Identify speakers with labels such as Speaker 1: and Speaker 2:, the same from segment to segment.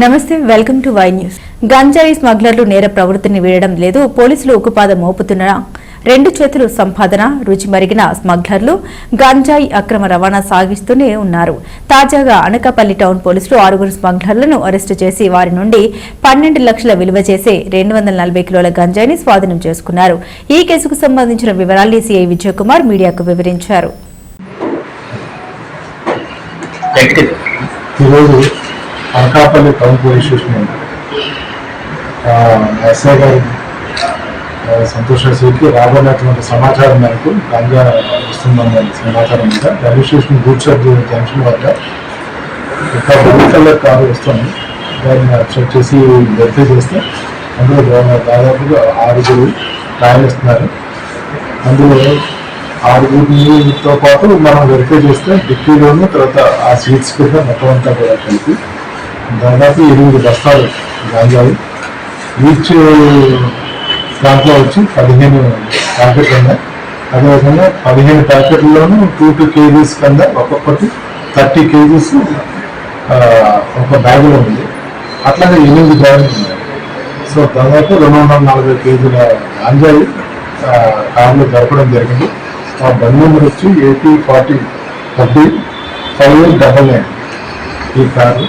Speaker 1: నమస్తే welcome to Y news. గంజాయి స్మగ్లర్లు నేర ప్రవృత్తిని వీడడం లేదు పోలీసులు ఉక్కుపాదం మోపుతున్న రెండు చేతులు సంపాదన రుచి మరిగిన స్మగ్లర్లు గంజాయి అక్రమ రవాణా సాగిస్తూనే ఉన్నారు. తాజాగా అనకాపల్లి టౌన్ పోలీసులు ఆరుగురు స్మగ్లర్లను అరెస్టు చేసి వారి నుండి పన్నెండు లక్షల విలువ చేసే రెండు వందల నలభై కిలోల గంజాయిని స్వాధీనం చేసుకున్నారు. ఈ కేసుకు సంబంధించిన వివరాలు సిఐ విజయకుమార్ మీడియాకు వివరించారు.
Speaker 2: Anakapalli town police station SI గారి ఆ, సంతోష్ ఎస్ఐకి రాబోయినటువంటి సమాచారం మేరకు గంగా ఇస్తుందన్న సమాచారం మీద రైల్వే స్టేషన్ గూడ్స్ జంక్షన్ వద్ద ఒక బ్లూ కలర్ కారు వస్తుంది. దాన్ని చెక్ చేసి వెరిఫై చేస్తే అందులో దాదాపుగా ఆరుగురు ప్రయాణిస్తున్నారు. అందులో ఆరుగురితో పాటు మనం వెరిఫై చేస్తే డిక్కీలోను తర్వాత ఆ సీట్స్ కూడా మొత్తం అంతా కూడా కలిపి దాదాపు ఎనిమిది బస్తాలు గాంజాయి ఈచ్ దాంట్లో వచ్చి పదిహేను ప్యాకెట్లు ఉన్నాయి. అదేవిధంగా పదిహేను ప్యాకెట్లలోనూ టూ టూ కేజీస్ కింద ఒక్కొక్కటి థర్టీ కేజీస్ ఒక బ్యాగులో ఉంది. అట్లాగే ఎనిమిది బ్యాగులు ఉన్నాయి. సో దాదాపు రెండు వందల నలభై కేజీల గాంజాయి ఆ, కార్లో జరపడం జరిగింది. ఆ బండి నెంబర్ వచ్చి AP forty thirty five double nine ఈ కారు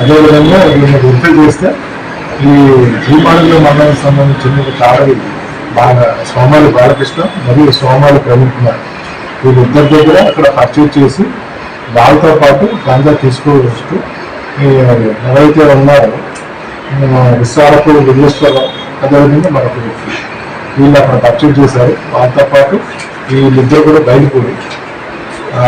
Speaker 2: అదేవిధంగా దీన్ని వెరిఫై చేస్తే ఈ భూమాడిలో మండలం సంబంధించిన ఒక బాగా సోమాలి బాలకృష్ణ మరియు సోమాలి ప్రవీణ్ కుమార్. వీళ్ళిద్దరి దగ్గర అక్కడ పర్చేజ్ చేసి వాళ్ళతో పాటు గాంజా తీసుకోవచ్చు. ఈ ఎవరైతే ఉన్నారో ఆ, విశాలకు విజయేశ్వరరావు అదేవిధంగా మరొక వ్యక్తి వీళ్ళు అక్కడ పర్చేజ్ చేశారు. వాళ్ళతో పాటు వీళ్ళిద్దరు కూడా బయలుపూడి ఆ,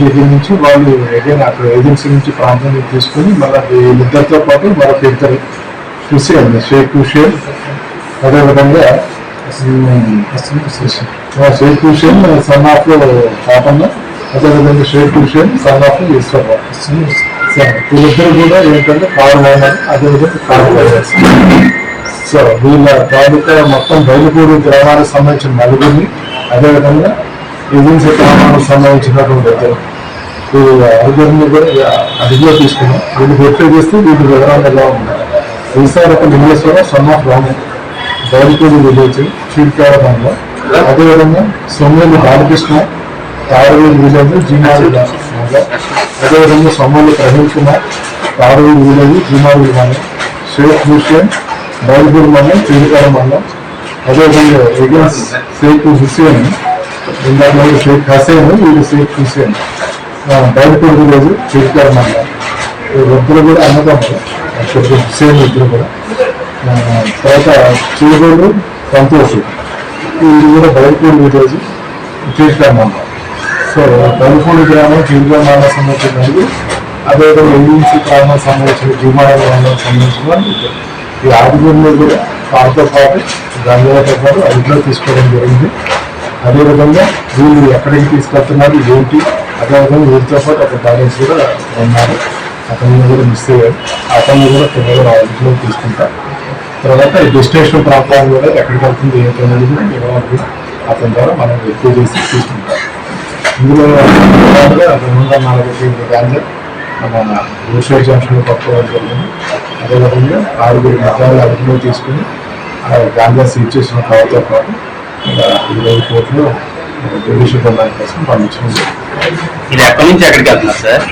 Speaker 2: దగ్గర నుంచి వాళ్ళు అగైన్ అక్కడ ఏజెన్సీ నుంచి ప్రాంతం తీసుకొని తీసుకుని మళ్ళీ వీళ్ళిద్దరితో పాటు మరొక ఇద్దరు హుసేన్ షేక్ హుషేన్ అదేవిధంగా షేక్ హుషేన్ సన్ ఆఫ్ పాపన్న అదేవిధంగా షేక్ హుషేన్ సన్ ఆఫ్ ఈశ్వరరావు సరే వీళ్ళిద్దరు కూడా ఏంటంటే కారు ఓనర్ అదేవిధంగా కారు సో వీళ్ళ తాలూకా మొత్తం బయలుపూడి గ్రామానికి సంబంధించిన నలుగురిని అదేవిధంగా ఏజెన్సీ గ్రామానికి సంబంధించినటువంటి ఇద్దరు వీళ్ళ ఐదుగురిని కూడా అడిగిలో తీసుకున్నాం. వీళ్ళు వెరిఫై చేస్తే వీటి వివరాలు ఎలా ఉన్నాయి. Visakha Lingeswaram son of Ramu Bayalupudi village Cheedikada అదేవిధంగా సొమ్మేలి బాలకృష్ణ తారవేలు విలేజ్ జీమాడి గ్రామంలో అదేవిధంగా సొమ్మేలి ప్రవీణ్ కుమార్ తారవేలు విలేజ్ జీమాడి గ్రామం షేక్ హుస్సేన్ బయలుపూడి మండలం చీడికాడ మండలం. అదేవిధంగా ఎగన్స్ షేక్ హుస్సేన్ ఇందాక షేక్ హసేన్ వీళ్ళు షేక్ హుస్సేన్ బయలుపూడి విలేజ్ గారు మండలం ఇద్దరు కూడా అన్నదమ్ములు. షేక్ హుసేన్ ఇద్దరు కూడా. తర్వాత చీగోళ్ళు సంతోష్. వీళ్ళు కూడా బయలుపూడి విలేజ్ గారు మండలం సో బయటపూడి గ్రామం చీడికాడ మండలం సంబంధించిన అదేవిధంగా ఏజెన్సీ గ్రామం సంబంధించిన జీమాడ గ్రామం సంబంధించిన ఈ ఆరుగురిని కూడా వాళ్ళతో పాటు గంగాలతో పాటు అదుపులో తీసుకోవడం జరిగింది. అదేవిధంగా వీళ్ళు ఎక్కడికి తీసుకెళ్తున్నారు ఏంటి? అదేవిధంగా వీరితో పాటు ఒక బ్యాలెన్స్ కూడా ఉన్నారు. అతను కూడా మిస్ అయ్యారు. అతన్ని కూడా త్వరగా అదుపులో తీసుకుంటారు తర్వాత ఈ డెస్టినేషన్ ప్రాంతాన్ని కూడా ఎక్కడికి వెళ్తుంది ఏంటనేది కూడా నిర్వహణ అతని ద్వారా మనం ఎక్కువ చేసి తీసుకుంటాం ఇందులో రెండు వందల నలభై కేజీల గాంజా మన భూషేర్ జంక్షన్లో పట్టుకోవడం జరిగింది. అదేవిధంగా ఆరుగురు మతాలు అదుపులో తీసుకుని ఆ గాంజా సీజ్ చేసిన కావతో పాటు ఇరవై కోట్లు జ్యుడిషియల్ రిమాండ్ కోసం పంపించడం జరిగింది
Speaker 3: ఇది ఎక్కడి నుంచి ఎక్కడికి వెళ్తున్నారు సార్